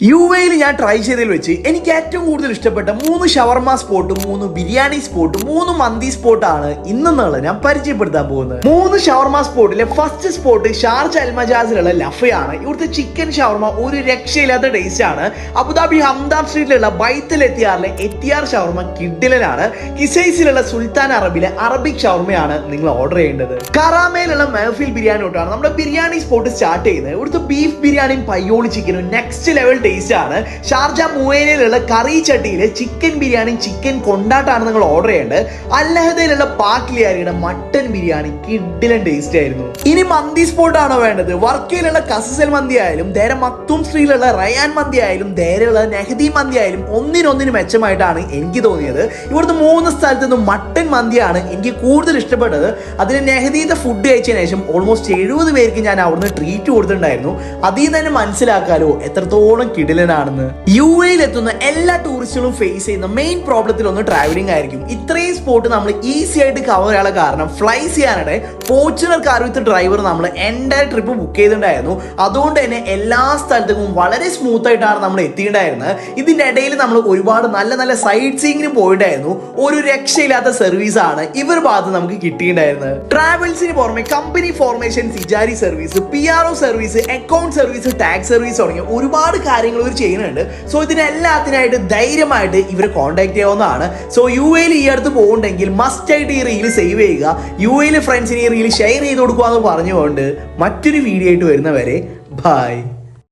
U എയിൽ ഞാൻ try ചെയ്തതിൽ വെച്ച് എനിക്ക് ഏറ്റവും കൂടുതൽ ഇഷ്ടപ്പെട്ട മൂന്ന് ഷവർമ സ്പോട്ടും മൂന്ന് ബിരിയാണി സ്പോട്ടും മൂന്ന് മന്തി സ്പോട്ടാണ് ഇന്നുള്ള ഞാൻ പരിചയപ്പെടുത്താൻ പോകുന്നത്. മൂന്ന് ഷവർമ സ്പോട്ടിലെ ഫസ്റ്റ് സ്പോട്ട് ഷാർജ് അൽമജാസിലുള്ള ലഫയാണ്. ഇവിടുത്തെ ചിക്കൻ ഷവർമ ഒരു രക്ഷയില്ലാത്ത ടേസ്റ്റ് ആണ്. അബുദാബി ഹംദാം സ്ട്രീറ്റിലുള്ള ബൈത്തൽ എത്തിയാറിലെ എത്തിയാർ ഷവർമ കിഡിലനാണ്. കിസൈസിലുള്ള സുൽത്താൻ അറബിലെ അറബിക് ഷവർമയാണ് നിങ്ങൾ ഓർഡർ ചെയ്യേണ്ടത്. കറാമയിലുള്ള മെഹഫിൽ ബിരിയാണി തൊട്ടാണ് നമ്മുടെ ബിരിയാണി സ്പോട്ട് സ്റ്റാർട്ട് ചെയ്യുന്നത്. ഇവിടുത്തെ ബീഫ് ബിരിയാണിയും പയ്യോളി ചിക്കനും നെക്സ്റ്റ് ലെവൽ ടേസ്റ്റ് ആണ്. ഷാർജ മുവേനയിലുള്ള കറി ചട്ടിയിലെ ചിക്കൻ ബിരിയാണി ചിക്കൻ കൊണ്ടാട്ടാണ് നിങ്ങൾ ഓർഡർ ചെയ്യേണ്ടത് അല്ലഹദയിലുള്ള പാക്കിലിയാരിയുടെ മട്ടൻ ബിരിയാണി കിഡിലൻ ടേസ്റ്റ് ആയിരുന്നു. ഇനി മന്തി സ്പോട്ട് ആണോ വേണ്ടത്? വർക്കയിലുള്ള കസസൽ മന്തി ആയാലും നേരെ മക്തും സ്ത്രീയിലുള്ള റയാൻ മന്തി ആയാലും നേരെയുള്ള നെഹദി മന്തി ആയാലും ഒന്നിനൊന്നിന് മെച്ചമായിട്ടാണ് എനിക്ക് തോന്നിയത്. ഇവിടുത്തെ മൂന്ന് സ്ഥലത്ത് നിന്നും മട്ടൻ മന്തിയാണ് എനിക്ക് കൂടുതൽ ഇഷ്ടപ്പെട്ടത്. അതിന് നെഹദീത്തെ ഫുഡ് കഴിച്ചതിന് ശേഷം ഓൾമോസ്റ്റ് എഴുപത് പേർക്ക് ഞാൻ അവിടുന്ന് ട്രീറ്റ് കൊടുത്തിട്ടുണ്ടായിരുന്നു. അതിൽ തന്നെ മനസ്സിലാക്കാലോ എത്രത്തോളം കിടിലനാണെന്ന്. യു എയിൽ എത്തുന്ന എല്ലാ ടൂറിസ്റ്റുകളും ഫേസ് ചെയ്യുന്ന മെയിൻ പ്രോബ്ലത്തിൽ ഒന്ന് ട്രാവലിംഗ് ആയിരിക്കും. ഇത്രയും സ്പോട്ട് നമ്മൾ ഈസി ആയിട്ട് കവർ ചെയ്യാനുള്ള കാരണം ഫ്ലൈ ചെയ്യാനിടെ ഫോർച്യൂണർ കാർ വിത്ത് ഡ്രൈവർ നമ്മൾ എന്റെ ട്രിപ്പ് ബുക്ക് ചെയ്തിട്ടുണ്ടായിരുന്നു. അതുകൊണ്ട് തന്നെ എല്ലാ സ്ഥലത്തേക്കും വളരെ സ്മൂത്ത് ആയിട്ടാണ് നമ്മൾ എത്തിയിട്ടുണ്ടായിരുന്നത്. ഇതിന്റെ ഇടയിൽ നമ്മൾ ഒരുപാട് നല്ല നല്ല സൈറ്റ് സീയിങ്ങിന് പോയിട്ടായിരുന്നു ഒരു രക്ഷയില്ലാത്ത സർവീസ് ആണ് ഇവർ ഭാഗത്ത് നമുക്ക് കിട്ടിയിട്ടുണ്ടായിരുന്നത്. ട്രാവൽസിന് പുറമെ company formation സിജാരി service P R O service account service tax service തുടങ്ങിയ ഒരുപാട് കാര്യങ്ങൾ ഇവർ ചെയ്യുന്നുണ്ട്. സോ ഇതിനെല്ലാത്തിനായിട്ട് ധൈര്യമായിട്ട് ഇവരെ കോൺടാക്ട് ചെയ്യാവുന്നതാണ്. സോ യു എയിൽ ഈ അടുത്ത് പോകുന്നുണ്ടെങ്കിൽ മസ്റ്റ് ആയിട്ട് ഈ റീൽ സേവ് ചെയ്യുക. യു എയിൽ ഫ്രണ്ട്സിന് ഈ റീൽ ഷെയർ ചെയ്ത് കൊടുക്കുക എന്ന് പറഞ്ഞുകൊണ്ട് മറ്റൊരു വീഡിയോ ആയിട്ട് വരുന്നവരെ ബൈ